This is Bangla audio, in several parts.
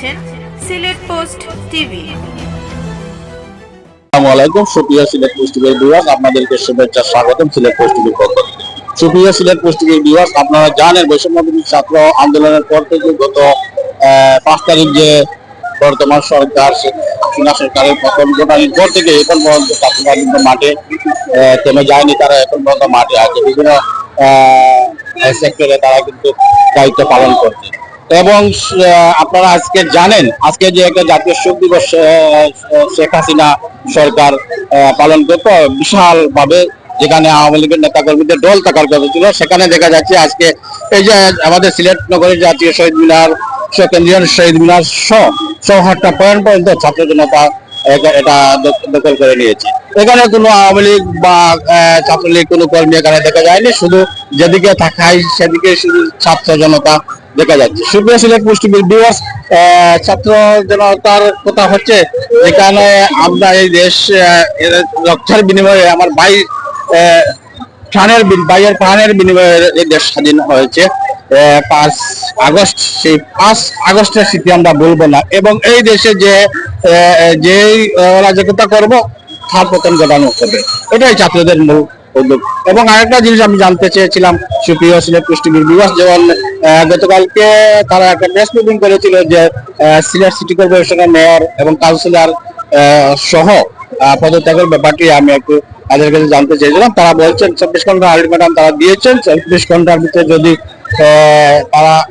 দেখছেন সিলেট পোস্ট টিভি। আসসালামু আলাইকুম সিলেট বিভাগ আপনাদেরকে শুভেচ্ছা, স্বাগতম সিলেট পক্ষ সিলেট বিভাগ আপনারা জানেন ছাত্র আন্দোলনের পর থেকে গত পাঁচ তারিখ যে বর্তমান সরকার হাসিনা সরকারের পতন ঘটানোর পর থেকে এখন পর্যন্ত ছাত্ররা কিন্তু মাঠে থেমে যায়নি। তারা এখন পর্যন্ত মাঠে আছে। বিভিন্ন সেক্টরে তারা কিন্তু দায়িত্ব পালন করছে। এবং আপনারা আজকে জানেন, আজকে যে একটা জাতীয় শোক দিবস শেখ হাসিনা সরকার পালন করত বিশাল ভাবে যেখানে আওয়ামী লীগের নেতা কর্মীদের দল থাকার কথা ছিল, সেখানে দেখা যাচ্ছে আজকে এই যে আমাদের সিলেট নগরের জাতীয় শহীদ মিনার কেন্দ্রীয় শহীদ মিনার সহ চৌহাট্টা পয়েন্ট পর্যন্ত ছাত্র জনতা এটা- দখল করে নিয়েছে। এখানে কোনো আওয়ামী লীগ বা ছাত্রলীগ কোনো কর্মী এখানে দেখা যায়নি, শুধু যেদিকে থাকাই সেদিকে শুধু ছাত্র জনতা দেখা যাচ্ছে সুপ্রিয় সিলেট পুষ্টিবিদ দিবস ছাত্র জনতার কথা হচ্ছে, যেখানে আমরা এই দেশ রক্ষার বিনিময়ে আমার ভাই প্রাণের ভাইয়ের প্রাণের বিনিময়ে এই দেশ স্বাধীন হয়েছে। পাঁচ আগস্ট, সেই পাঁচ আগস্টের স্মৃতি আমরা বলব না। এবং এই দেশে যে যেই অরাজকতা করব, তার পতন ঘটানো হবে। এটাই ছাত্রদের মূল উদ্যোগ। এবং আরেকটা জিনিস আমি জানতে চেয়েছিলাম, সুপ্রিয় সিলেট পুষ্টিবিদ দিবস যেমন গতকালকে তারা একটা প্রেস মিটিং করেছিল যে সিলেট সিটি কর্পোরেশনের মেয়র এবং কাউন্সিলর সহ পদত্যাগের ব্যাপারটি আমি একটু তাদের কাছে জানতে চেয়েছিলাম। তারা বলছেন, চব্বিশ ঘণ্টা আলটিমেটাম তারা দিয়েছেন। চব্বিশ ঘণ্টার ভিতরে যদি তারা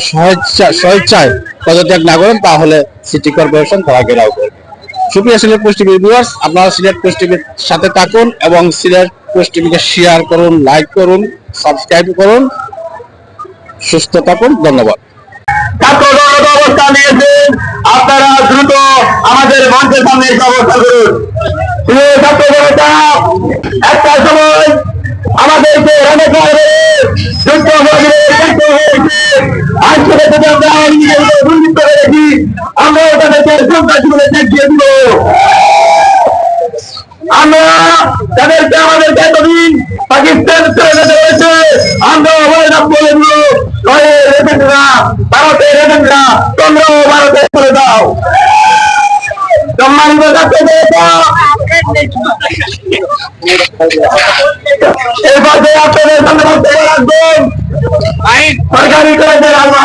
স্বেচ্ছা- স্বেচ্ছায় পদত্যাগ না করেন, তাহলে সিটি কর্পোরেশন তারা ঘেরাও করবে। সুপ্রিয় সিলেট পোস্ট টিভি ভিউয়ার্স আপনারা সিলেট পোস্ট টিভির সাথে থাকুন এবং সিলেট পোস্ট টিভিকে শেয়ার করুন লাইক করুন সাবস্ক্রাইব করুন। সুস্থ থাকুন, ধন্যবাদ। আপনারা দ্রুত আমাদের মঞ্চের সামনে এসে অবস্থা করুন। ছাত্র একটা সময় আমাদেরকে অনেক আমরা তাদেরকে সন্ত্রাসী এতদিন পাকিস্তান আমরা অবহেলা বলে নয় এজেন্টরা ভারতের এজেন্টরা তোমরাও ভারতে চলে দাও সম্মানিত ছাত্র জনতা, এই পথে আপনাদের সামনে বক্তব্য রাখবেন সরকারি কলেজের আমরা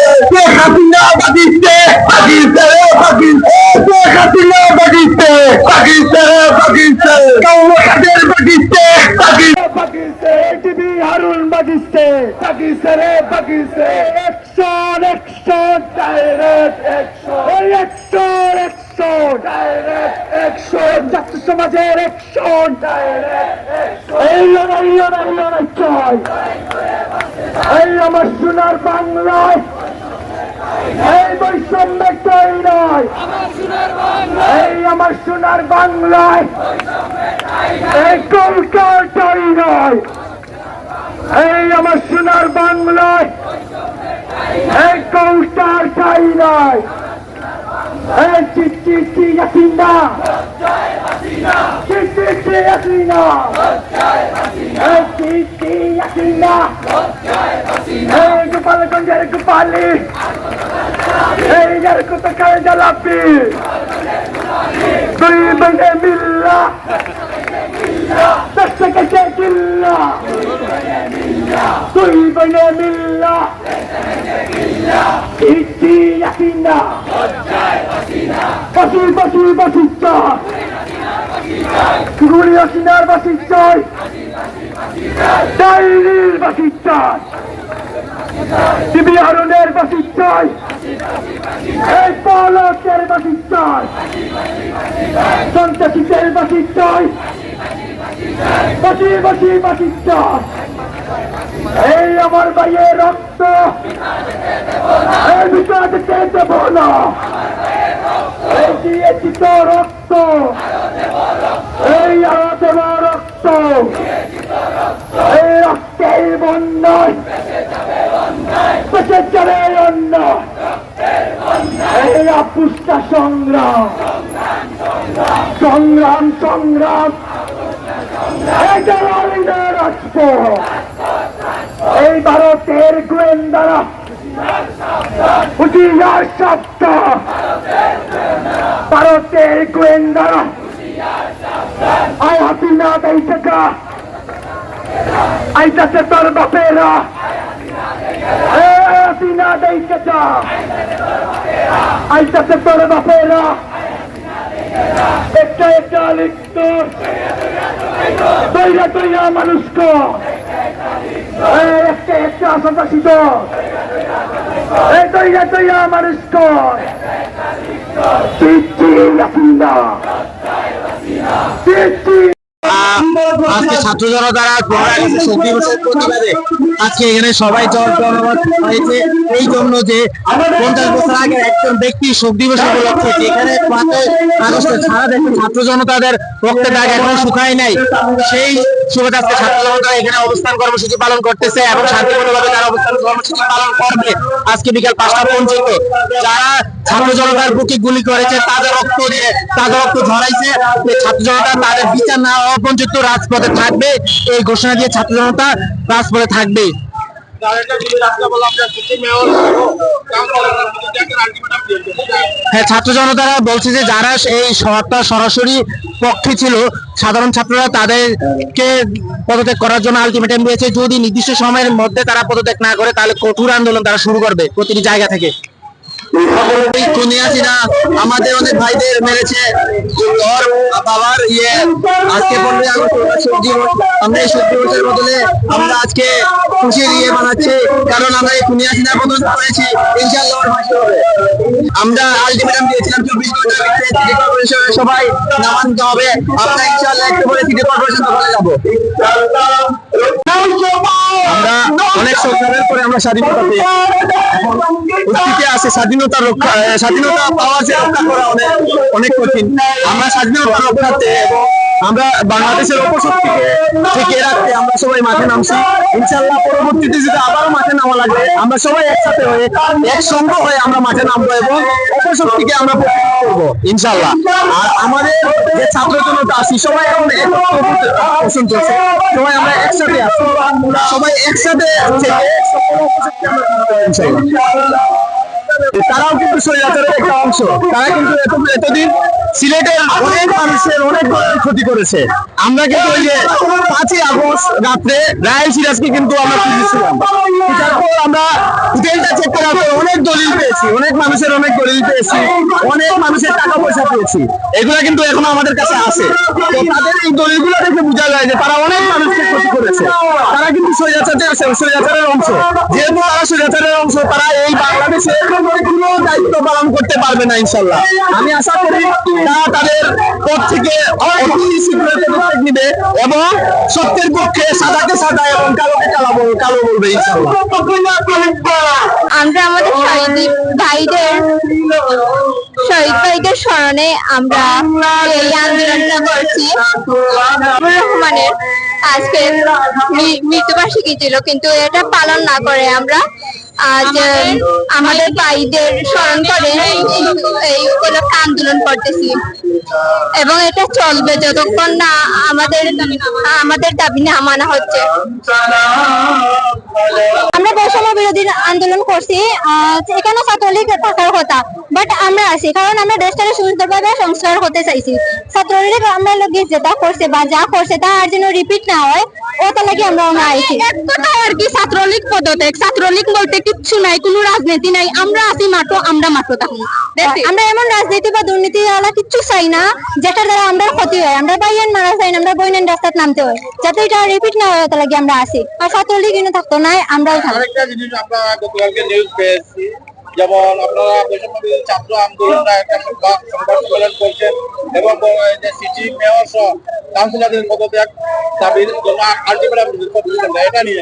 চলো শেখ হাসিনা বাজিতে বাজিতে বাজিতে শেখ হাসিনা বাজিতে বাজিতে বাজিতে কৌমাদের বাজিতে বাজিতে পাকিস্তান। টিভি হারুন বাজিছে পাকিস্তান রে Pakistan action action direct action action action direct action ছাত্র সমাজের অ্যাকশন ডাইরেক্ট অ্যাকশন এই লড়াই লড়াই লড়াই চাই এই আমার সোনার বাংলায় এই বৈষম্য চাই নয়। এই আমার সোনার বাংলায় এই কলকাতাই নয়। এই আমার সোনার বাংলায় এই কৌটার ঠাই নয়। এই চিঠি হাসিনা। চিঠি চিঠি হাসিনা। এই চিঠি হাসিনা। এই গোপালগঞ্জের গোপালি। এই যার কত কাল জ্বালাপি দুই বনে মিল্লা দশ টাকা কিল্লা দুই বনে মিল্লা চিঠি হাসিনা বাসি বাসি বাসি গুড়ি চাই ডাইনির বাসি টিভি হারুনের বাসি চাই এই পালকের বাসি চাই সন্ত্রাসীদের বাসি চাই বাসি বাসি বাসি চাই এই আমার ভাইয়ের রক্ত এই বিচার দেব না? এই দিয়েছি তো রক্ত। এই দেব রক্ত। এই রক্তের বন্যায় বেঁচে যাবে অন্য এই আপুষ্টা সংগ্রাম। সংগ্রাম সংগ্রাম। জলালিনের রাজপথ। এই ভারতের গোয়েন্দারা। হুটিয়ার শব্দ ভারতের গোয়েন্দারা। আই হাসিনা দেই টাকা আইতাছে তোর বাপেরা। এ হাসিনা দেই টাকা আইতাছে তোর বাপেরা একটা একটা লিখত তৈরা মানুষকে এই একটা একটা সন্ত্রাসিত এই তৈরা তৈরা মানুষকে চিঠি চিঠি আজকে ছাত্র জনতারা প্রতিবাদে আজকে এখানে সবাই জনমত হয়েছে। এই জন্য যে পঞ্চাশ বছর আগে একজন ব্যক্তি শোক দিবস উপলক্ষে যেখানে সারা দেশে ছাত্র জনতাদের রক্তের দাগ এখনও শুকায় নাই। সেই আজকে পাঁচটা পর্যন্ত। যারা ছাত্র জনতার বুকে গুলি করেছে, তাদের দিয়ে ছাত্র জনতা তাদের বিচার না পর্যন্ত রাজপথে থাকবে। এই ঘোষণা দিয়ে ছাত্র জনতা রাজপথে থাকবে। হ্যাঁ ছাত্র জনতারা বলছে যে যারা এই সভাটা সরাসরি পক্ষে ছিল, সাধারণ ছাত্ররা তাদেরকে পদত্যাগ করার জন্য আলটিমেটাম দিয়েছে। যদি নির্দিষ্ট সময়ের মধ্যে তারা পদত্যাগ না করে, তাহলে কঠোর আন্দোলন তারা শুরু করবে প্রতিটি জায়গা থেকে। আমাদের অনেক ভাইদের মেরেছে। বাবার ইয়ে আজকে পনেরোই আগস্ট সবজি আমরা এই সবজি বদলে আমরা আজকে খুশির ইয়ে বানাচ্ছি, কারণ আমরা এই করেছি। ইনশাল্লাহ আমরা অনেক সংগ্রামের পরে আমরা স্বাধীনতা পেয়েছি। আছে স্বাধীনতা রক্ষা স্বাধীনতা পাওয়া যে রক্ষা করা অনেক অনেক কঠিন। আমরা স্বাধীনতা রক্ষাতে এবং আমরা বাংলাদেশের অপশক্তিকে ঠেকে রাখতে আমরা সবাই মাঠে নামছি। ইনশাল্লাহ পরবর্তীতে যদি আবার মাঠে নামা লাগে আমরা সবাই একসাথে হয়ে একসঙ্গ হয়ে আমরা মাঠে নামবো এবং অপশক্তিকে আমরা প্রতিরোধ করব ইনশাল্লাহ আর আমাদের যে ছাত্র জনতা আছি সবাই এখন পোষণ করছে। সবাই আমরা একসাথে আছি। সবাই একসাথে ইনশাল্লাহ তারাও কিন্তু স্বৈরাচারের একটা অংশ। তারা কিন্তু এতদিন সিলেটের অনেক মানুষের অনেক ক্ষতি করেছে। আমরা কিন্তু ওই যে পাঁচই আগস্ট রাত্রে সিরাজকে কিন্তু আমরা তারপর আমরা হোটেলটা চেক করার পর অনেক দলিল পেয়েছি, অনেক মানুষের অনেক দলিল পেয়েছি, অনেক মানুষের টাকা পয়সা পেয়েছি। এগুলো কিন্তু এখনও আমাদের কাছে আছে। তো তাদের এই দলিলগুলো দেখে বোঝা যায় যে তারা অনেক মানুষকে ক্ষতি করেছে। কিন্তু অংশ যেহেতু অংশ, তারা এই বাংলাদেশে কোনো দায়িত্ব পালন করতে পারবে না, ইনশাল্লাহ। আমি আশা করি তারা তাদের পদ থেকে নিবে এবং সত্যের পক্ষে সাদাকে সাদা এবং কালোকে কালো কালো বলবে, ইনশাল্লাহ। আমরা আমাদের ভাইদের স্মরণে আমরা এই আন্দোলনটা করছি। রহমানের আজকে মৃত্যুবার্ষিকী ছিল, কিন্তু এটা পালন না করে আমরা আজ আমাদের ভাইদের স্মরণ করে এই উপলক্ষে আন্দোলন করতেছি। এবং এটা চলবে যতক্ষণ না আমাদের আমাদের দাবি না মানা হচ্ছে। আমরা বৈষম্য বিরোধী আন্দোলন করছি। ছাত্রলীগ থাকার কথা বাট আমরা আছি কারণ আমরা দেশটাকে সুন্দরভাবে সংস্কার হতে চাইছি। ছাত্রলীগ আমরা লোকে যেটা করছে বা যা করছে তা আর যেন রিপিট না হয় ওটা লাগে আমরা না আইছি। এক আর কি ছাত্রলীগ পদত্যাগ ছাত্রলীগ বলতে কিচ্ছু নাই কোনো রাজনীতি নাই আমরা আছি মাঠো আমরা মাঠো তখন আমরা এমন রাজনীতি বা দুর্নীতি আলা কিচ্ছু চাই না যেটার দ্বারা আমরা ক্ষতি হয় আমরা বাইয়ান মারা চাই আমরা বইনের রাস্তাত নামতে হয়। যাতে এটা রিপিট না হয় ওটা লাগে আমরা আছি। আর ছাত্রলীগ কিন্তু থাকতো না আমরাও থাকব। আরেকটা জিনিস আমরা গতকালকে নিউজ পেয়েছি যেমন আপনারা বৈষম্য ছাত্র আন্দোলনটা একটা সংবাদ সম্মেলন করছেন এবং যে সিটি মেয়র সহ কাউন্সিলরদের পদত্যাগ দাবির জন্য আলটিমেটাম এটা নিয়ে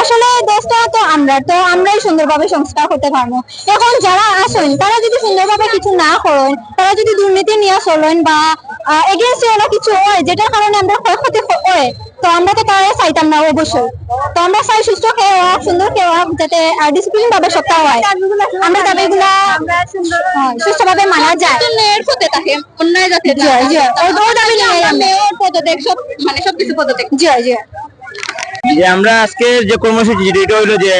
আসলে দেশটা তো আমরা, তো আমরাই সুন্দরভাবে সংস্কার করতে পারব। এখন যারা আসেন তারা যদি সুন্দরভাবে কিছু না করেন, তারা যদি দুর্নীতি নিয়ে চলেন বা এগেন্সে ওরা কিছু হয়, যেটার কারণে আমরা ক্ষয়ক্ষতি হয় তো আমরা তো তারা চাইতাম না অবশ্যই। তো আমরা চাই সুস্থ খেয়ে হোক সুন্দর খেয়ে হোক যাতে ডিসিপ্লিন ভাবে সপ্তাহ হয়। আমরা হ্যাঁ, সুস্থভাবে মানা যায়। পথে থাকে অন্যায় যাতে মেয়র পদত্যাগ সব মানে সবকিছু পদত্যাগ। জি জি। যে আমরা আজকে যে কর্মসূচি যেটা হইল যে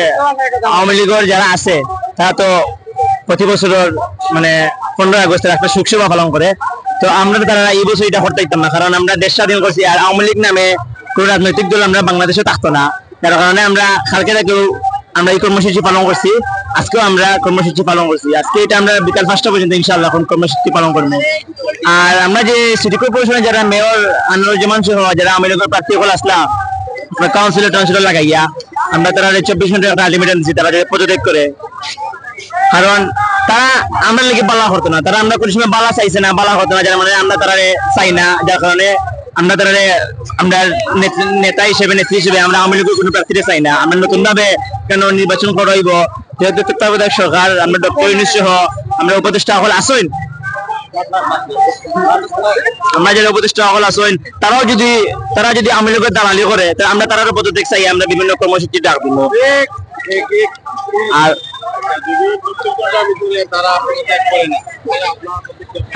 আওয়ামী লীগের যারা আছে তারা তো প্রতি বছরের মানে পনেরো আগস্টের একটা শোক সভা পালন করে। তো আমরা তো তারা এই বছর এটা করতে দিতাম না কারণ আমরা দেশ স্বাধীন করছি আর আওয়ামী লীগ নামে কোন রাজনৈতিক দল আমরা বাংলাদেশে থাকতো না। যার কারণে আমরা কালকে থেকেও আমরা এই কর্মসূচি পালন করছি। আজকেও আমরা কর্মসূচি পালন করছি। আজকে এটা আমরা বিকাল পাঁচটা পর্যন্ত ইনশাআল্লাহ এখন কর্মসূচি পালন করব। আর আমরা যে সিটি কর্পোরেশনের যারা মেয়র আনোয়ারুজ্জামান সহ যারা আওয়ামী লীগের প্রার্থী হল আসলাম কাউন্সিলর টাউন্সিলর লাগাইয়া আমরা তারা চব্বিশ ঘণ্টা একটা আলটিমেটাম দিচ্ছি তারা যাতে পদত্যাগ করে। কারণ তারা আমরা লেগে বালা হতো না। তারা আমরা কোনো সময় বালা চাইছে না, বালা হতো না, যার মানে আমরা তারা চাই না। যার কারণে আমরা তারা আমরা নেতা হিসেবে, নেত্রী হিসেবে আমরা আওয়ামী লীগের কোনো প্রার্থীরা চাই না। আমরা নতুন ভাবে কেন নির্বাচন করাইব? যেহেতু তত্ত্বাবধায়ক সরকার, আমরা ডক্টর ইউনুস সহ আমরা উপদেষ্টা হল আসইন আমরা যারা উপদেষ্টা হল আসইন তারাও যদি তারা যদি আওয়ামী লীগের দালালি করে, তাহলে আমরা তারার পদত্যাগ চাই, আমরা বিভিন্ন কর্মসূচি ডাক দিব। আর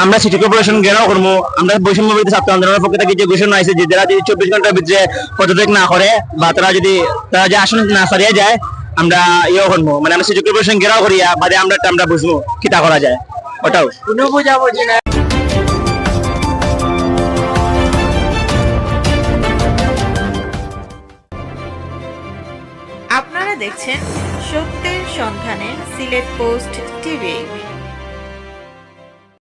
আমরা সিটি কর্পোরেশন ঘেরাও করব আমরা বৈষম্য বিরোধী ছাত্র আন্দোলনের পক্ষ থেকে, যে ঘোষণা আছে যে যারা যদি চব্বিশ ঘণ্টার ভিতরে পদত্যাগ না করে বা তারা যদি, তারা যে আসন না সারিয়ে যায়, আমরা ইয়ে করব মানে আমরা সিটি কর্পোরেশন ঘেরাও করিয়া বাদে আমরা আমরা বুঝব কিতা করা যায়। ওটাও। আপনারা দেখছেন সত্যের সন্ধানে সিলেট পোস্ট টিভি।